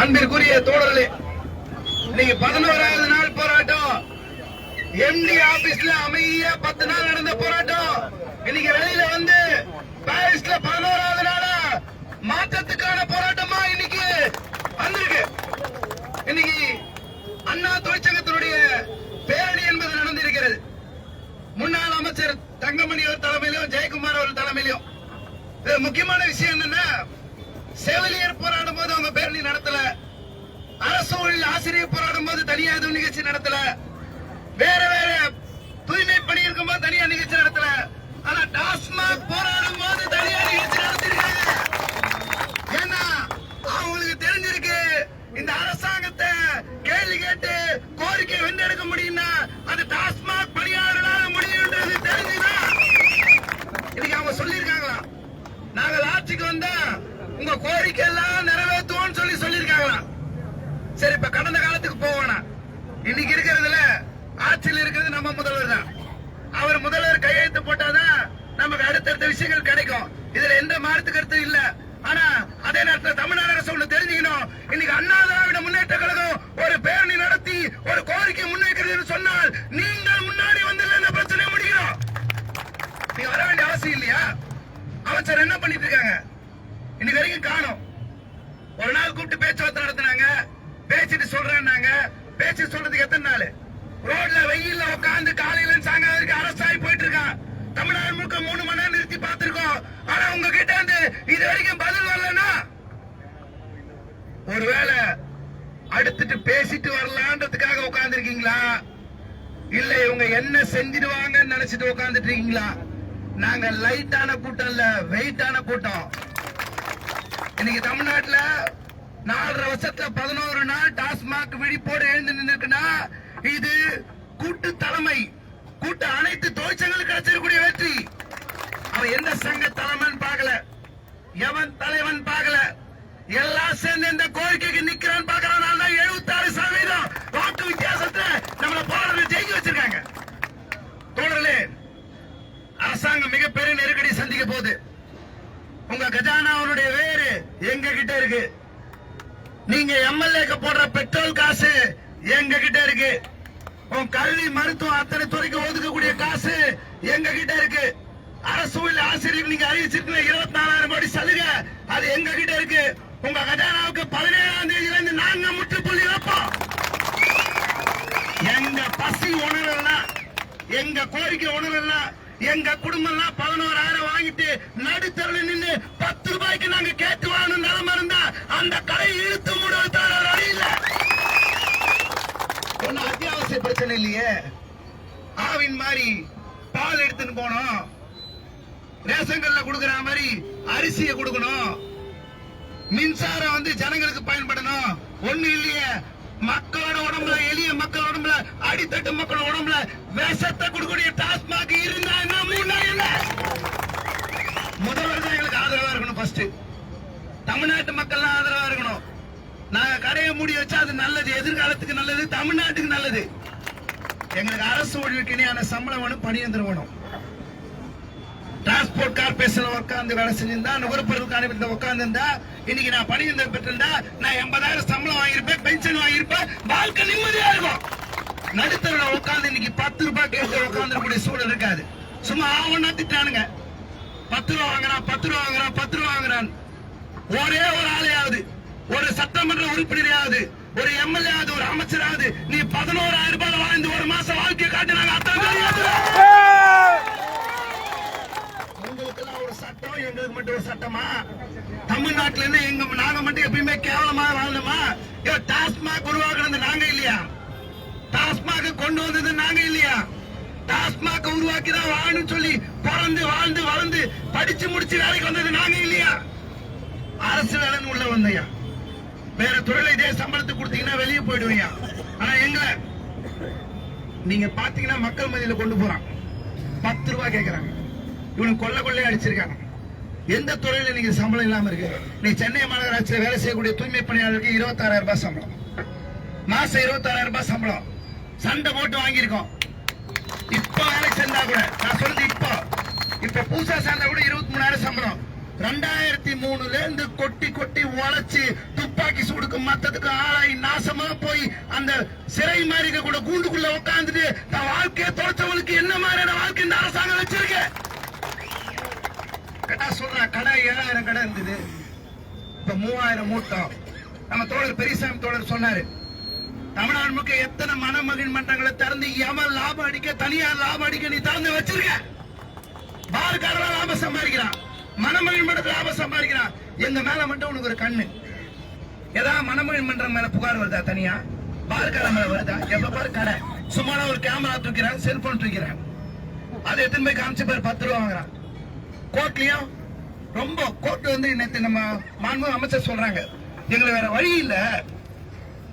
அன்பிற்குரிய தோழர்களே இன்னைக்கு பதினோராவது நாள் போராட்டம். எம்டி ஆபீஸ்ல அமைதியா பத்து நாள் நடந்த போராட்டம். இன்னைக்கு வெளியில வந்து பாரிஸ்ல பதினோராவது நாளா மாற்றத்துக்கான போராட்டம் இன்னைக்கு வந்திருக்கு இன்னைக்கு அண்ணா தொழிற்சங்கத்தினுடைய பேரணி என்பது நடந்திருக்கிறது முன்னாள் அமைச்சர் தங்கமணி அவர் தலைமையிலும் ஜெயக்குமார் அவர் தலைமையிலும் இதுல முக்கியமான விஷயம் என்னன்னா செவிலியர் போராடும் போது அவங்க பேரணி நடத்தல. அரசு ஆசிரியர் போராடும் போது தனியார் எதுவும் நிகழ்ச்சி நடத்தல வேற வேற தூய்மை பணி இருக்கும் போது தனியா நிகழ்ச்சி நடத்தல ஆனா டாஸ்மாக் போராடும் போது தனியா நிகழ்ச்சி நடத்திருக்காங்க ஏன்னா அவங்களுக்கு தெரிஞ்சிருக்கு இந்த அரசாங்கத்தை கேள்வி கேட்டு கோரிக்கை வென்றெடுக்க முடியும்னா அது டாஸ்மாக் பணியாளர்களால முடியும்ன்றது தெரிஞ்சுதான் இன்னைக்கு அவங்க சொல்லியிருக்காங்களாம் நாங்கள் ஆட்சிக்கு வந்தா உங்க கோரிக்கை எல்லாம் நிறைவேற்றுவோம்னு சொல்லி சொல்லியிருக்காங்களாம் சரி இப்ப கடந்த காலத்துக்கு போவானா இன்னைக்கு இருக்கிறதுல ஆட்சியில் இருக்கிறது நம்ம முதல்வர் தான். அவர் முதல்வர் கையெழுத்து போட்டாதான் நமக்கு அடுத்தடுத்த விஷயங்கள் கிடைக்கும். இதுல எந்த மாற்று கருத்து இல்ல. ஆனா அதே நேரத்தில் தமிழ்நாடு அரசு ஒண்ணு தெரிஞ்சுக்கணும். இன்னைக்கு அண்ணா திராவிட முன்னேற்ற கழகம் தமிழ்நாடு முழுக்க மூணு மணி நேரம் நிறுத்தி பார்த்திருக்கோம். ஆனா உங்ககிட்ட இருந்து இது வரைக்கும் பதில் வரலன்னா? ஒருவேளை அடுத்துட்டு பேசிட்டு வரலான்றதுக்காக உட்கார்ந்துருக்கீங்களா? இல்ல இவங்க என்ன செஞ்சிடுவாங்கன்னு நினைச்சிட்டு உட்கார்ந்துட்டு இருக்கீங்களா நாங்க லைட்டான கூட்டம் இல்ல வெயிட்டான கூட்டம். இன்னைக்கு தமிழ்நாட்டுல நாலரை வருஷத்துல பதினோரு நாள் டாஸ்மாக் விழிப்போடு எழுந்து நின்றுக்குன்னா இது கூட்டு தலைமை. கூட்ட அனைத்து தொழிற்சங்களுக்கு கிடைச்சிருக்கக்கூடிய வெற்றி. அவன் எந்த சங்க தலைமைன்னு பார்க்கல. எவன் தலைவன் பார்க்கல. எல்லாம் சேர்ந்து இந்த கோரிக்கைக்கு நிக்கிறான் பார்க்கறதுனால தான் எழுபத்தி ஆறு சதவீதம் வாக்கு வித்தியாசத்துல நம்மள போராட ஜெயிக்க வச்சிருக்காங்க. தோழர்களே அரசாங்கம் மிகப்பெரிய நெருக்கடி சந்திக்க போகுது. உங்க கஜானாவுடைய வேறு எங்க கிட்ட இருக்கு? நீங்க எம்எல்ஏக்கு போடுற பெட்ரோல் காசு எங்க கிட்ட இருக்கு? உன் கல்வி மருத்துவம் அத்தனை துறைக்கு ஒதுக்கக்கூடிய காசு எங்க கிட்ட இருக்கு? அரசு உள்ள ஆசிரியர் நீங்க அறிவிச்சிருக்கீங்க இருபத்தி நாலாயிரம் கோடி சலுகை. அது எங்க கிட்ட இருக்கு? உங்க கஜானாவுக்கு பதினேழாம் தேதியில இருந்து நாங்க முற்றுப்புள்ளி வைப்போம். எங்க பசி உணரலாம் எங்க கோரிக்கை உணரலாம் எங்க குடும்பம் எல்லாம் பதினோராயிரம் வாங்கிட்டு நடுத்தரில் நின்று பத்து ரூபாய்க்கு நாங்க கேட்டு வாங்கணும் நிலைமை இருந்தா அந்த கடை இழுத்து மூடுவது தவிர வழி ஒன்னும் பிரச்சனை இல்லையே. ஆவின் மாதிரி பால் எடுத்துன்னு போனோம். ரேஷன்கள்ல கொடுக்கற மாதிரி அரிசியை கொடுக்கணும். மின்சாரம் வந்து ஜனங்களுக்கு பயன்படணும். ஒண்ணு இல்லையே. மக்களோட உடம்புல எளிய மக்கள் உடம்புல அடித்தட்டு மக்கள் உடம்புல விஷத்தை கொடுக்கக்கூடிய டாஸ்மாக் இருந்தா என்ன முதல்வர் தான் எங்களுக்கு ஆதரவா இருக்கணும் ஃபர்ஸ்ட் தமிழ்நாட்டு மக்கள் ஆதரவா இருக்கணும். நாங்க கடையை மூடி வச்சா அது நல்லது. எதிர்காலத்துக்கு நல்லது. தமிழ்நாட்டுக்கு நல்லது. எங்களுக்கு அரசு ஊழியருக்கு இணையான சம்பளம் வேணும் பணியந்திரம் வேணும். டிரான்ஸ்போர்ட் கார்பரேஷன் உட்காந்து வேலை செஞ்சிருந்தா நுகர்பொருள் காணிபத்தில் உட்காந்துருந்தா இன்னைக்கு நான் பணியந்திரம் பெற்றிருந்தா நான் எண்பதாயிரம் சம்பளம் வாங்கியிருப்பேன் பென்ஷன் வாங்கியிருப்பேன் வாழ்க்கை நிம்மதியா இருக்கும். நடுத்தர உட்காந்து இன்னைக்கு பத்து ரூபாய் கேட்டு உட்கார்ந்துக்கூடிய சூழல் இருக்காது. சும்மா ஆவணா திட்டானுங்க பத்து ரூபா வாங்குறான் பத்து ரூபா வாங்குறான் பத்து ரூபா வாங்குறான். ஒரே ஒரு ஆளையாவது ஒரு சட்டமன்ற உறுப்பினரையாவது ஒரு எம்எல்ஏ ஆகுது ஒரு அமைச்சராவது நீ பதினோராயிரம் ரூபாய் வாழ்ந்து ஒரு மாசம் வாழ்க்கையை காட்டினாங்க அத்தனை ஏத்துறோம். உங்களுக்கெல்லாம் ஒரு சட்டம் எங்களுக்கு மட்டும் ஒரு சட்டமா? தமிழ்நாட்டுல இருந்து எங்க நாங்க மட்டும் எப்பயுமே கேவலமா வாழ்ந்தோமா ஐயோ, டாஸ்மாக் உருவாக்குனது நாங்க இல்லையா? டாஸ்மாக கொண்டு வந்தது நாங்க இல்லையா? டாஸ்மாக உருவாக்கி தான் வாழணும்னு சொல்லி பிறந்து வாழ்ந்து வளர்ந்து படிச்சு முடிச்சு வேலைக்கு வந்தது நாங்க இல்லையா? அரசு வேலைன்னு உள்ள வந்தையா? வேற தொழிலை இதே சம்பளத்துக்கு கொடுத்தீங்கன்னா வெளியே போயிடுவீங்க. ஆனா எங்களை நீங்க பாத்தீங்கன்னா மக்கள் மதியில கொண்டு போறான். பத்து ரூபாய் கேக்குறாங்க. இவனுக்கு கொள்ள கொள்ளைய அடிச்சிருக்காங்க. எந்த துறையில நீங்க சம்பளம் இல்லாம இருக்கு? நீ சென்னை மாநகராட்சியில வேலை செய்யக்கூடிய தூய்மை பணியாளருக்கு இருபத்தாறாயிரம் ரூபாய் சம்பளம். மாசம் இருபத்தாறாயிரம் ரூபாய் சம்பளம். சண்டை போட்டு வாங்கியிருக்கோம். இப்ப வேலைக்கு சென்றா கூட நான் சொல்றது இப்போ. இப்ப பூசா சார்ந்தா கூட இருபத்தி மூணாயிரம் சம்பளம். ரெண்டாயிரத்தி மூணுல இருந்து கொட்டி கொட்டி உழைச்சு துப்பாக்கி சூடுக்கு மத்ததுக்கு ஆளாகி நாசமா போய் அந்த சிறை மாதிரி கூட கூண்டுக்குள்ள உட்காந்துட்டு தன் வாழ்க்கையை தொலைச்சவங்களுக்கு என்ன மாதிரியான வாழ்க்கை இந்த அரசாங்கம் வச்சிருக்கு? கேட்டா சொல்றேன் கடை ஏழாயிரம் கடை இருந்தது. இப்ப மூவாயிரம் மூட்டம் நம்ம தோழர் பெரியசாமி தோழர் சொன்னாரு தமிழ்நாடு முழுக்க எத்தனை மனமகிழ் மன்றங்களை திறந்து எவன் லாபம் அடிக்க தனியார் லாபம் அடிக்க நீ திறந்து வச்சிருக்க? பாருக்காரெல்லாம் லாபம் சம்பாதிக்கிறான். மணமகிழ் மன்றத்தில் லாபம் சம்பாதிக்கிறான். எங்க மேல மட்டும் உனக்கு ஒரு கண்ணு. ஏதாவது மணமகிழ் மன்றம் மேல புகார் வருதா தனியா? பாருக்காரன் மேல வருதா? எப்ப பாரு கடை? சும்மா ஒரு கேமரா தூக்கிறான் செல்போன் தூக்கிறான். அதை எடுத்துன்னு போய் காமிச்சு பேர் பத்து ரூபா வாங்குறான். கோர்ட்லயும் ரொம்ப கோர்ட் வந்து நேற்று நம்ம மாண்பு அமைச்சர் சொல்றாங்க. எங்களுக்கு வேற வழி இல்ல.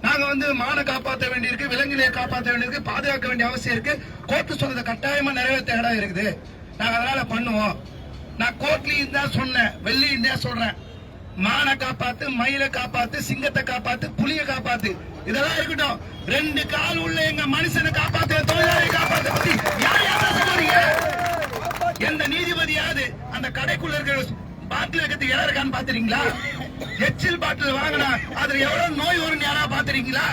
நாங்க வந்து மானை காப்பாற்ற வேண்டியிருக்கு விலங்குகளை காப்பாற்ற வேண்டியிருக்கு பாதுகாக்க வேண்டிய அவசியம் இருக்கு. கோர்ட் சொன்னதை கட்டாயமா நிறைவேற்ற இடம் இருக்குது. நாங்க அதனால பண்ணுவோம். நான் கோட்லையும் தான் சொன்னேன். வெள்ளியும் தான் சொல்றேன். மானை காப்பாத்து மயிலை காப்பாத்து சிங்கத்தை காப்பாத்து புலியை காப்பாத்து. இதெல்லாம் இருக்கட்டும். ரெண்டு கால் உள்ள எங்க மனுஷனை காப்பாத்து தொழிலாளியை காப்பாத்த. பத்தி யார் யார் சொல்றீங்க எந்த நீதிபதியாவது அந்த கடைக்குள்ள இருக்கிற பாட்டில் இருக்கிறது யார் இருக்கான்னு பாத்துறீங்களா? எச்சில் பாட்டில் வாங்கினா அதுல எவ்வளவு நோய் வரும் யாரா பாத்துறீங்களா?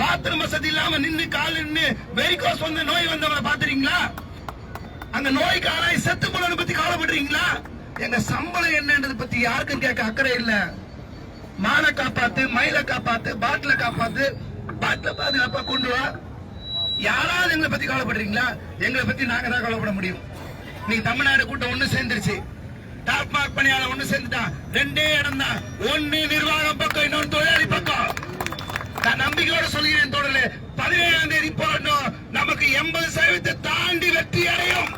பாத்ரூம் வசதி இல்லாம நின்னு கால் நின்னு வெரிகோஸ் வந்து நோய் வந்தவங்க பாத்துறீங்களா? அந்த நோய்க்கு ஆளாய் செத்து போனதை பத்தி கவலைப்படுறீங்களா? எங்க சம்பளம் என்னன்றது பத்தி யாருக்கும் கேட்க அக்கறை இல்ல. மானை காப்பாத்து மயிலை காப்பாத்து பாட்டில காப்பாத்து பாட்டில பாதுகாப்பா கொண்டு வா. யாராவது எங்களை பத்தி கவலைப்படுறீங்களா? எங்களை பத்தி நாங்க தான் கவலைப்பட முடியும். நீங்க தமிழ்நாடு கூட்டம் ஒண்ணு சேர்ந்துருச்சு. டாப்மார்க் பணியாளர் ஒண்ணு சேர்ந்துட்டான் ரெண்டே இடம் தான். ஒன்னு நிர்வாகம் பக்கம் இன்னொன்று தொழிலாளி பக்கம். நான் நம்பிக்கையோட சொல்கிறேன் தொடர்ல பதினேழாம் தேதி போராட்டம் நமக்கு எண்பது சதவீதத்தை தாண்டி வெற்றி அடையும்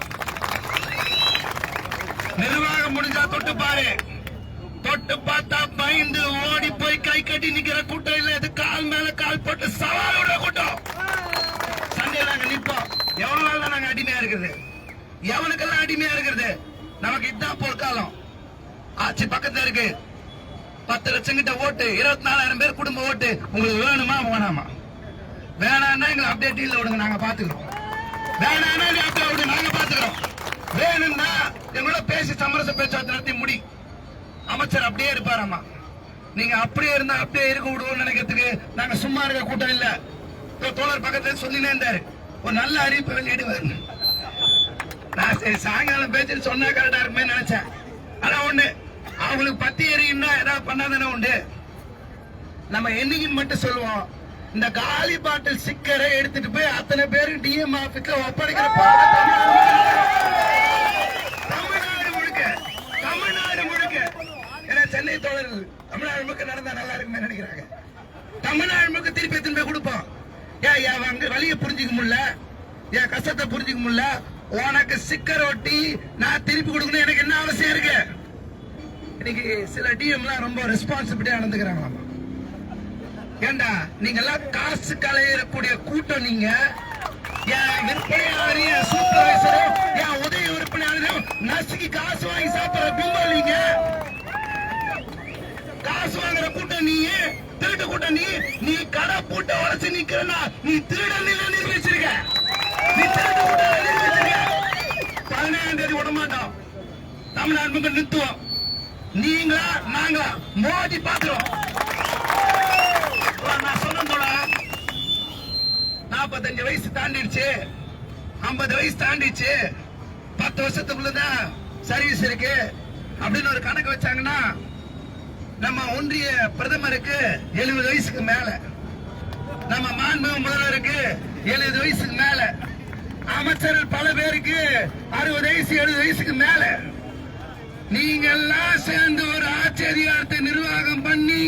நிர்வாகம் முடிஞ்சா தொட்டு பாரு. தொட்டு பார்த்தா பயந்து ஓடி போய் கை கட்டி நிக்கிற கூட்டம் இல்ல. இது கால் மேல கால் போட்டு சவாலோட கூட்டம். சண்டே நாங்க நிப்போம். எவ்வளவு நாள் தான் நாங்க அடிமையா இருக்கிறது எவனுக்கெல்லாம் அடிமையா இருக்கிறது நமக்கு இதுதான் பொற்காலம் ஆட்சி பக்கத்துல இருக்கு. பத்து லட்சம் கிட்ட ஓட்டு இருபத்தி நாலாயிரம் பேர் குடும்ப ஓட்டு. உங்களுக்கு வேணுமா வேணாமா? வேணாம்னா எங்களை அப்படியே டீல்ல விடுங்க. நாங்க பாத்துக்கிறோம். வேணாம்னா அப்படியே விடுங்க. நாங்க பாத்துக்கிறோம். வேணும்னா எங்களோட பேசி சமரச பேச்சுவார்த்தை நடத்தி முடி. அமைச்சர் அப்படியே இருப்பாராமா? நீங்க அப்படியே இருந்தா அப்படியே இருக்க விடுவோம் நினைக்கிறதுக்கு நாங்க சும்மா இருக்க கூட்டம் இல்ல. தோழர் பக்கத்துல சொல்லினே இருந்தாரு. ஒரு நல்ல அறிவிப்பு வெளியிடுவார் நான் சரி சாயங்காலம் பேச்சு சொன்னா கரெக்டா இருக்குமே நினைச்சேன். ஆனா ஒண்ணு அவங்களுக்கு பத்தி எரியும்னா ஏதாவது பண்ணாதானே உண்டு. நம்ம என்னைக்குன்னு மட்டும் சொல்லுவோம் இந்த காலி பாட்டில் சிக்கரை எடுத்துட்டு போய் அத்தனை பேரும் டிஎம் ஆபீஸ்ல ஒப்படைக்கிற பாடம் தமிழ்நாடு முழுக்க தமிழ்நாடு முழுக்க ஏன்னா சென்னை தோழர்கள் தமிழ்நாடு முழுக்க நடந்தா நல்லா இருக்குமே நினைக்கிறாங்க. தமிழ்நாடு முழுக்க திருப்பி திரும்ப கொடுப்போம்? ஏன் என் அங்க வழியை புரிஞ்சுக்க முடியல. என் கஷ்டத்தை புரிஞ்சுக்க முடியல. உனக்கு சிக்கர் ஒட்டி நான் திருப்பி கொடுக்கணும். எனக்கு என்ன அவசியம் இருக்கு? இன்னைக்கு சில டிஎம்லாம் ரொம்ப ரெஸ்பான்சிபிலிட்டியா நடந்துக்கிறாங்களாமா. ஏண்டா நீங்க எல்லாம் காசு கலையக்கூடிய கூட்டம் நீங்க. என் விற்பனையாளரையும் என் சூப்பர்வைசரும் என் உதவி விற்பனையாளரையும் நசுக்கி காசு வாங்கி சாப்பிடுற கும்பல் நீங்க. காசு வாங்குற கூட்டம் நீ திருட்டு கூட்டம் நீ நீ கடை பூட்ட உடச்சு நிக்கிறனா நீ திருடன் நிலை நீ திருட்டு கூட்டம் நிரூபிச்சிருக்க. பதினேழாம் தேதி விட மாட்டோம் தமிழ்நாடு மக்கள் நிறுத்துவோம். நீங்களா நாங்களா மோதி பாத்துறோம் நான் சொன்னதோட நாற்பத்தஞ்சு வயசு தாண்டிடுச்சு. ஐம்பது வயசு தாண்டிடுச்சு. பத்து வருஷத்துக்குள்ளதான் சர்வீஸ் இருக்கு. அப்படின்னு ஒரு கணக்கு வச்சாங்கன்னா நம்ம ஒன்றிய பிரதமருக்கு எழுபது வயசுக்கு மேல நம்ம மாண்பு முதல்வருக்கு எழுபது வயசுக்கு மேல அமைச்சர்கள் பல பேருக்கு அறுபது வயசு எழுபது வயசுக்கு மேல. நீங்க எல்லாம் சேர்ந்து ஒரு ஆட்சி அதிகாரத்தை நிர்வாகம் பண்ணி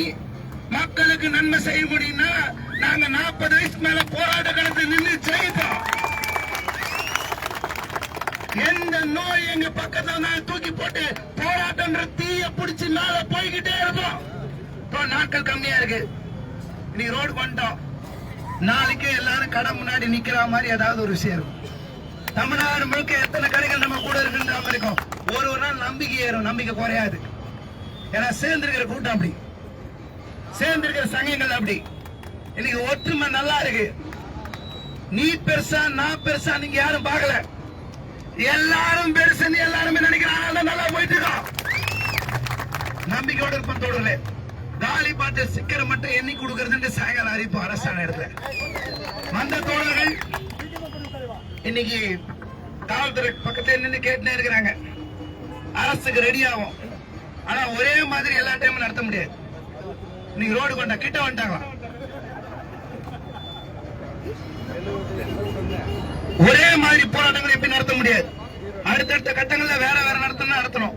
மக்களுக்கு நன்மை செய்ய முடியும்னா நாங்க நாற்பது வயசுக்கு மேல போராட்ட களத்தில் நின்று ஜெயிப்போம். எந்த நோய் எங்க பக்கத்துல நான் தூக்கி போட்டு போராட்டம்ன்ற தீய பிடிச்சி மேல போய்கிட்டே இருப்போம் இப்போ நாட்கள் கம்மியா இருக்கு. இன்னைக்கு ரோடு வந்துட்டோம் நாளைக்கே எல்லாரும் கடை முன்னாடி நிக்கிற மாதிரி ஏதாவது ஒரு விஷயம் இருக்கும். தமிழ்நாடு முழுக்க எத்தனை கடைகள் நம்ம கூட இருக்குன்ற மாதிரி இருக்கும். ஒரு ஒரு நாள் நம்பிக்கை ஏறும். நம்பிக்கை குறையாது. ஏன்னா சேர்ந்திருக்கிற கூட்டம் அப்படி. சேர்ந்திருக்கிற சங்கங்கள் அப்படி. இன்னைக்கு ஒற்றுமை நல்லா இருக்கு. நீ பெருசா நான் பெருசா நீங்க யாரும் பார்க்கல. எல்லாரும் பெருசுன்னு எல்லாருமே நினைக்கிறாங்க. நல்லா போயிட்டு இருக்கோம் நம்பிக்கையோட இருப்போம் தோழர்களே. காலி பார்த்து சிக்கரை மட்டும் எண்ணி கொடுக்கறதுன்னு சாயங்காலம் அறிவிப்பு அரசாணை இடத்துல வந்த தோழர்கள் இன்னைக்கு காவல்துறை பக்கத்துல நின்று கேட்டுனே இருக்கிறாங்க. அரசுக்கு ரெடி ஆகும். ஆனா ஒரே மாதிரி எல்லா டைமும் நடத்த முடியாது. இன்னைக்கு ரோடு கொண்டா கிட்ட வந்துட்டாங்க ஒரே மாதிரி போராட்டங்கள் எப்படி நடத்த முடியாது? அடுத்தடுத்த கட்டங்கள்ல வேற வேற நடத்தணும் நடத்தணும்.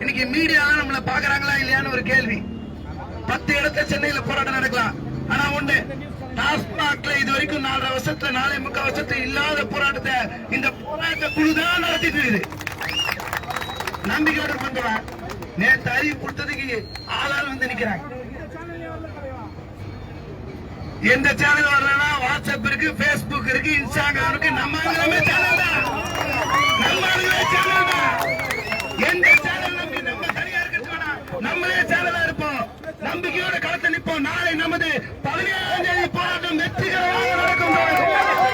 இன்னைக்கு மீடியா நம்மள பாக்குறாங்களா இல்லையான்னு ஒரு கேள்வி. பத்து இடத்துல சென்னையில போராட்டம் நடக்கலாம். ஆனா ஒண்ணு டாஸ்மாக்ல இது வரைக்கும் நாலரை வருஷத்துல நாலே முக்கால் வருஷத்துல இல்லாத போராட்டத்தை இந்த போராட்ட குழு தான் நடத்திட்டு இருக்குது. நம்பிக்கையோட பண்ணுவேன் நேற்று அறிவு கொடுத்ததுக்கு ஆளால் வந்து நிக்கிறாங்க. எந்த சேனல் வரலன்னா வாட்ஸ்அப் இருக்கு பேஸ்புக் ஃபேஸ்புக் இருக்கு இன்ஸ்டாகிராம் இருக்கு நம்ம ஆளுங்களே சேனல் தான். நம்ம ஆளுங்களே சேனல் தான். எந்த சேனல் நம்பி நம்ம தனியா இருக்கிறோம்னா நம்மளே சேனலா இருப்போம். நம்பிக்கையோட களத்தை நிற்போம் நாளை நமது பதினேழாம் தேதி போராட்டம் வெற்றிகரமாக நடக்கும்.